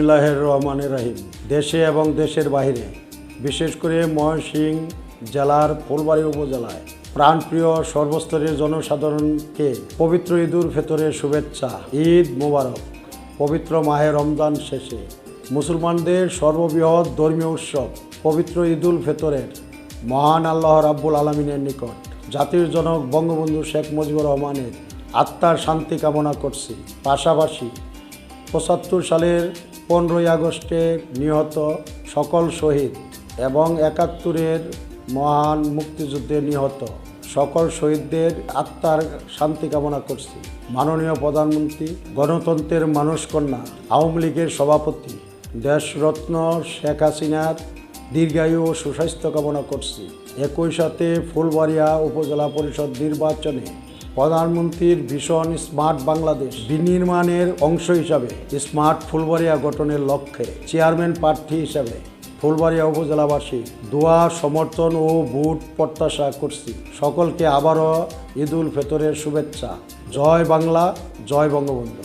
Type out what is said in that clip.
বিসমিল্লাহের রহমানের রাহিম। দেশে এবং দেশের বাইরে বিশেষ করে ময়মনসিংহ জেলার ফুলবাড়ি উপজেলায়, প্রাণপ্রিয় সর্বস্তরের জনসাধারণকে পবিত্র ঈদুল ফেতরের শুভেচ্ছা, ঈদ মোবারক, পবিত্র মাহে রমজান শেষে। মুসলমানদের সর্ববৃহৎ ধর্মীয় উৎসব, পবিত্র ঈদুল ফেতরের মহান আল্লাহ রাব্বুল আলমিনের নিকট। জাতির জনক বঙ্গবন্ধু শেখ মুজিবুর রহমানের আত্মার শান্তি কামনা করছি। পাশাপাশি পঁচাত্তর সালের পনেরোই আগস্টে নিহত সকল শহীদ এবং একাত্তরের মহান মুক্তিযুদ্ধে নিহত সকল শহীদদের আত্মার শান্তি কামনা করছি। মাননীয় প্রধানমন্ত্রী, গণতন্ত্রের মানুষ কন্যা আওয়ামী লীগের সভাপতি, দেশরত্ন শেখ হাসিনার দীর্ঘায়ু ও সুস্বাস্থ্য কামনা করছি। একই সাথে ফুলবাড়িয়া উপজেলা পরিষদ নির্বাচনে প্রধানমন্ত্রীর ভীষণ স্মার্ট বাংলাদেশ বিনির্মাণের অংশ হিসাবে স্মার্ট ফুলবাড়িয়া গঠনের লক্ষ্যে চেয়ারম্যান প্রার্থী হিসাবে ফুলবাড়িয়া উপজেলাবাসী দোয়া, সমর্থন ও ভোট প্রত্যাশা করছি। সকলকে আবারও ঈদ উল ফেতরের শুভেচ্ছা। জয় বাংলা, জয় বঙ্গবন্ধু।